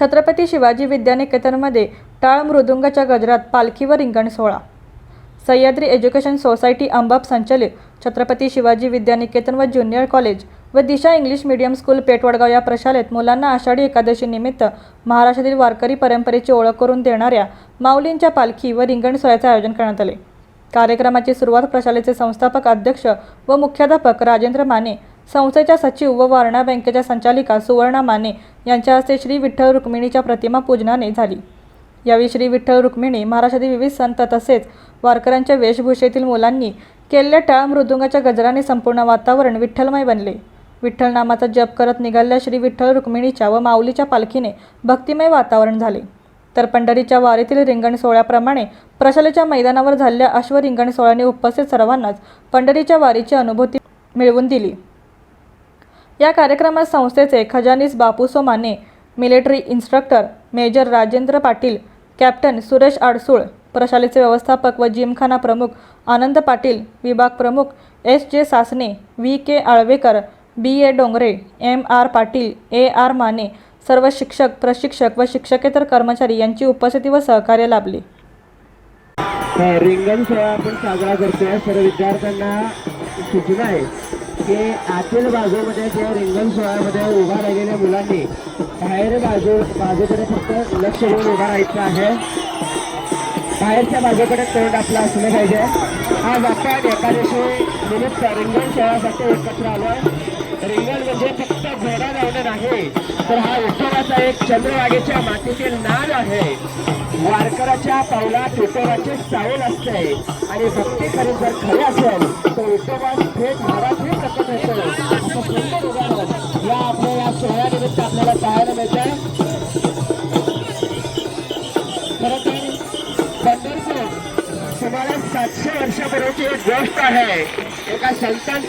छत्रपती शिवाजी विद्यानिकेतनमध्ये टाळ मृदुंगाच्या गजरात पालखी व रिंगण सोहळा. सह्याद्री एज्युकेशन सोसायटी अंबाप संचलित छत्रपती शिवाजी विद्यानिकेतन व ज्युनियर कॉलेज व Disha English medium school Peth Vadgaon या प्रशालेत मुलांना आषाढी एकादशीनिमित्त महाराष्ट्रातील वारकरी परंपरेची ओळख करून देणाऱ्या माऊलींच्या पालखी व रिंगण सोहळ्याचे आयोजन करण्यात आले. कार्यक्रमाची सुरुवात प्रशालेचे संस्थापक अध्यक्ष व मुख्याध्यापक राजेंद्र माने संस्थेच्या सचिव व वारणा बँकेच्या संचालिका सुवर्णा माने यांच्या हस्ते श्री विठ्ठल रुक्मिणीच्या प्रतिमा पूजनाने झाली. यावेळी श्री विठ्ठल रुक्मिणी महाराष्ट्रातील विविध संत तसेच वारकऱ्यांच्या वेशभूषेतील मुलांनी केलेल्या टाळ मृदुंगाच्या गजराने संपूर्ण वातावरण विठ्ठलमय बनले. विठ्ठल नामाचा जप करत निघालेल्या श्री विठ्ठल रुक्मिणीच्या व माऊलीच्या पालखीने भक्तिमय वातावरण झाले. तर पंढरीच्या वारीतील रिंगण सोहळ्याप्रमाणे प्रशालेच्या मैदानावर झालेल्या अश्वरिंगण सोहळ्याने उपस्थित सर्वांनाच पंढरीच्या वारीची अनुभूती मिळवून दिली. या कार्यक्रमात संस्थेचे खजानीस Bapuso Mane military instructor major Rajendra Patil captain Suresh Adsul प्रशालेचे व्यवस्थापक व जिमखाना प्रमुख आनंद पाटील विभाग प्रमुख S J Sasane V K Alvekar B A Dongre M R Patil A R Mane सर्व शिक्षक प्रशिक्षक व शिक्षकेतर कर्मचारी यांची उपस्थिती व सहकार्य लाभले. रिंगण सोहळा आपण साजरा करतोय. सर्व विद्यार्थ्यांना सूचना आहे की आतील बाजूमध्ये जे रिंगण सोहळ्यामध्ये उभा राहिलेल्या मुलांनी बाहेर बाजू बाजूकडे फक्त लक्ष देऊन उभा राहायचं आहे. बाहेरच्या बाजूकडे तोंड आपला असलं पाहिजे. आज आपण एकादशी निमित्त रिंगण सोहळ्यासाठी एकत्र आलोय. रिंगण म्हणजे फक्त घोडा लावणं नाही तर हा उत्सवाचा एक चंद्रवागेच्या मातीतील नाद आहे. वारकराच्या पावलात विठोबाचे सावल असते. आणि भक्ती खरी जर खरी असेल तर विठोबा थेट महाराष्ट्रीय सुमारे सातशे वर्षापूर्वीची एक गोष्ट आहे. एका संतांची